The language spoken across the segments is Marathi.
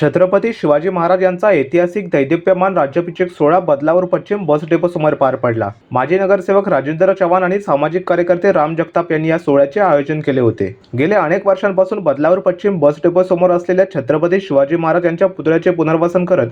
छत्रपती शिवाजी महाराज यांचा ऐतिहासिक दैदिप्यमान राज्याभिषेक सोहळा बदलावर पश्चिम बस डेपो समोर पार पडला. माजी नगरसेवक राजेंद्र चव्हाण आणि सामाजिक कार्यकर्ते राम जगताप यांनी या सोहळ्याचे आयोजन केले होते. गेल्या अनेक वर्षांपासून बदलावर पश्चिम बस डेपो समोर असलेल्या छत्रपती शिवाजी महाराज यांच्या पुतळ्याचे पुनर्वसन करत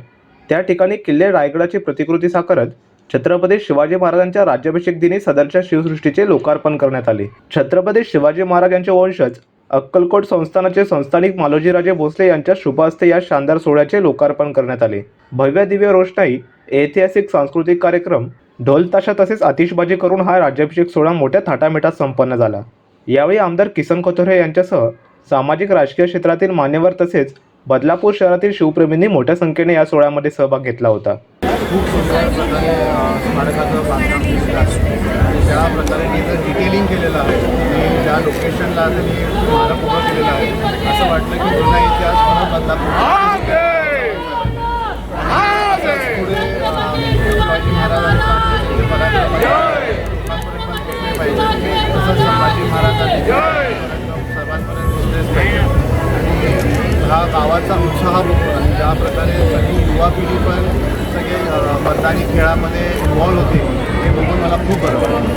त्या ठिकाणी किल्ले रायगडाची प्रतिकृती साकारत छत्रपती शिवाजी महाराजांच्या राज्याभिषेक दिनी सदरच्या शिवसृष्टीचे लोकार्पण करण्यात आले. छत्रपती शिवाजी महाराज यांचे वंशज अक्कलकोट संस्थानाचे संस्थानिक मालोजीराजे भोसले यांच्या शुभहस्ते या शानदार सोहळ्याचे लोकार्पण करण्यात आले. भव्य दिव्य रोषणाई ऐतिहासिक सांस्कृतिक कार्यक्रम ढोल ताशा तसेच आतिषबाजी करून हा राज्याभिषेक सोहळा मोठ्या थाटामिठात संपन्न झाला. यावेळी आमदार किसन कोथोरे यांच्यासह सामाजिक राजकीय क्षेत्रातील मान्यवर तसेच बदलापूर शहरातील शिवप्रेमींनी मोठ्या संख्येने या सोहळ्यामध्ये सहभाग घेतला होता. खूप सुंदर प्रकारे स्मारकाचं बांधकाम केलेलं आहे. आणि ज्या प्रकारे डिटेलिंग केलेलं आहे ज्या लोकेशनला त्यांनी स्मारक उभं केलेलं आहे. असं वाटलं की जुना इतिहास पुन्हा अ, शिवाजी महाराजांचा पाहिजे तसंच संभाजी आणि हा गावाचा उत्साह बघून आणि ज्या प्रकारे सगळी युवा पिढी पण सगळे अ, मैदानी खेळामध्ये इन्व्हॉल्व होते हे बघून मला खूप बरं वाटलं.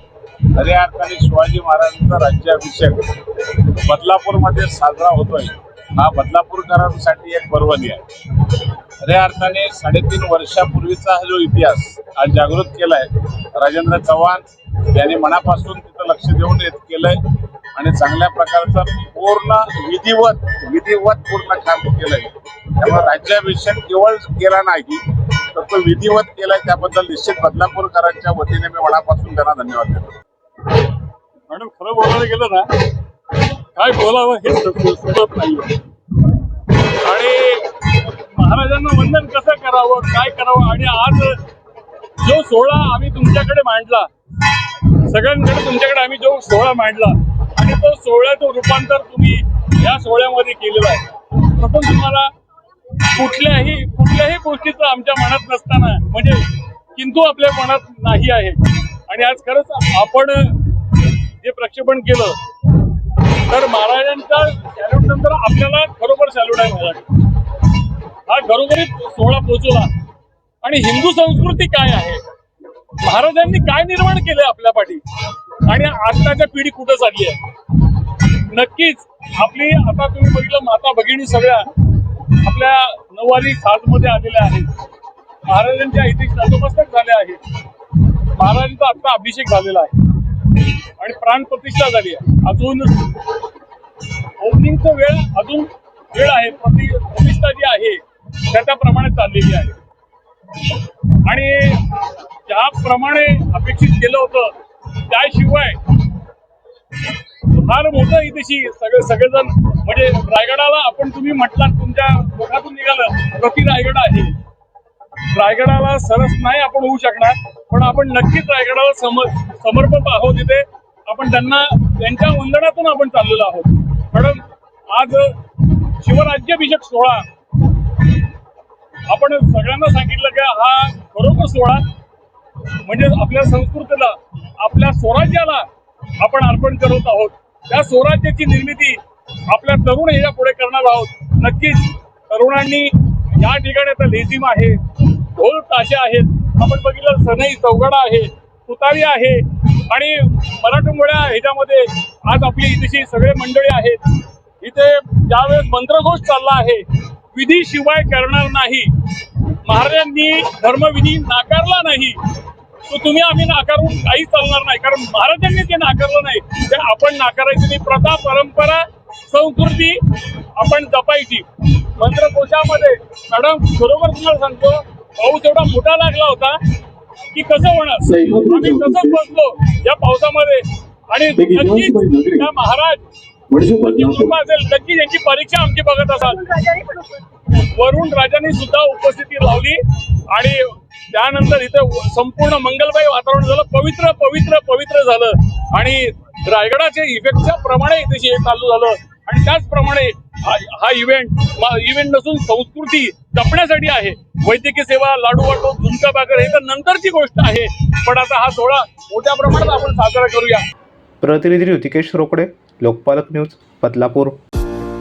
खऱ्या अर्थाने शिवाजी महाराजांचा राज्याभिषेक बदलापूरमध्ये साजरा होतोय. हा बदलापूरकरांसाठी एक पर्वणी आहे. खऱ्या अर्थाने साडेतीन वर्षापूर्वीचा हा जो इतिहास आज जागृत केलाय राजेंद्र चव्हाण यांनी मनापासून तिथं लक्ष देऊन येत केलंय आणि चांगल्या प्रकारचं पूर्ण विधिवत विधिवत पूर्ण काम केलंय. त्यामुळे राज्याभिषेक केवळ केला नाही तर तो विधिवत केलाय त्याबद्दल निश्चित बदलापूरकरांच्या वतीने मी मनापासून त्यांना धन्यवाद देतो. मॅडम खरं बोलायला गेलं ना काय बोलावं हे सुचत नाही आणि महाराजांना वंदन कसं करावं काय करावं? आणि आज जो सोहळा आम्ही तुमच्याकडे मांडला सगळ्यांकडे तुमच्याकडे आम्ही जो सोहळा मांडला आणि तो सोहळ्याचं रूपांतर तुम्ही या सोहळ्यामध्ये केलेलं आहे. प्रथम तुम्हाला कुठल्याही कुठल्याही गोष्टीचं आमच्या मनात नसताना म्हणजे किंतु आपल्या मनात नाही आहे. आणि आज खरंच आपण जे प्रक्षेपण केलं तर महाराजांच्या सॅल्यूट नंतर आपल्याला खरोखर सॅल्यूट आहे महाराज. हा घरोघरी सोहळा पोहोचवला. आणि हिंदू संस्कृती काय आहे? महाराजांनी काय निर्माण केलंय आपल्या पाठी? आणि आत्ताच्या पिढी कुठं चालली आहे? नक्कीच आपली आता तुम्ही बघितलं माता भगिनी सगळ्या आपल्या नऊवारी साजमध्ये आलेल्या आहेत. महाराजांच्या ऐतिहासिक नतमस्तक झाल्या आहेत. महाराजांचा आता अभिषेक झालेला आहे. आणि प्राण प्रतिष्ठा झाली आहे. अजून ओपनिंगचा वेळ अजून वेळ आहे. प्रति प्रतिष्ठा जी आहे त्या त्याप्रमाणे चाललेली आहे. आणि ज्याप्रमाणे अपेक्षित केलं होतं त्याशिवाय फार मोठं इथेशी सगळे सगळेजण म्हणजे रायगडाला आपण तुम्ही म्हटलात तुमच्या मुखातून निघालं प्रति रायगड आहे. रायगडाला सरस नाही आपण होऊ शकणार पण आपण नक्कीच रायगडाला समर समर्पक आहोत इथे. आपण त्यांना त्यांच्या वंदनातून आपण चाललेलो आहोत. मॅडम आज शिवराज्याभिषेक सोहळा. आपण सगळ्यांना सांगितलं की हा खरोखर सोहळा म्हणजे आपल्या संस्कृतीला आपल्या स्वराज्याला आपण अर्पण करत आहोत. त्या स्वराज्याची निर्मिती आपल्या तरुण ह्याच्या पुढे करणार आहोत. नक्कीच तरुणांनी या ठिकाणी आता लेझिम आहे. ढोल ताशे आहेत. आपण बघितलं सनई चौगडा आहे तुतारी आहे आणि मराठमोळ्या ह्याच्यामध्ये आज आपली इथेशी सगळे मंडळी आहेत. इथे ज्यावेळेस मंत्रघोष चालला आहे विधी शिवाय करणार नाही. महाराजांनी धर्मविधी नाकारला नाही. तो तुम्ही आम्ही नाकारून काही चालणार नाही. कारण महाराजांनी ते नाकारलं नाही. ते आपण नाकारायची नाही. प्रथा परंपरा संस्कृती आपण जपायची. मंत्रकोशामध्ये मॅडम बरोबर तुम्हाला सांगतो पाऊस एवढा मोठा लागला होता की कसं होणार? आम्ही कसं बसलो या पावसामध्ये. आणि नक्कीच त्या महाराज असेल. नक्की यांची परीक्षा आमची बघत असाल. वरुण राजांनी सुद्धा उपस्थिती लावली आणि त्यानंतर इथे संपूर्ण मंगलमय वातावरण झालं. पवित्र पवित्र पवित्र झालं. आणि रायगडाच्या इफेक्टच्या प्रमाणे इथे हे चालू झालं. आणि त्याचप्रमाणे हा इव्हेंट इव्हेंट नसून संस्कृती जपण्यासाठी आहे. वैद्यकीय सेवा लाडू वाटो झुणका भाकर हे तर नंतरची गोष्ट आहे. पण आता हा सोहळा मोठ्या प्रमाणात आपण साजरा करूया. प्रतिनिधी ऋतिकेश रोकडे लोकपालक न्यूज बदलापूर.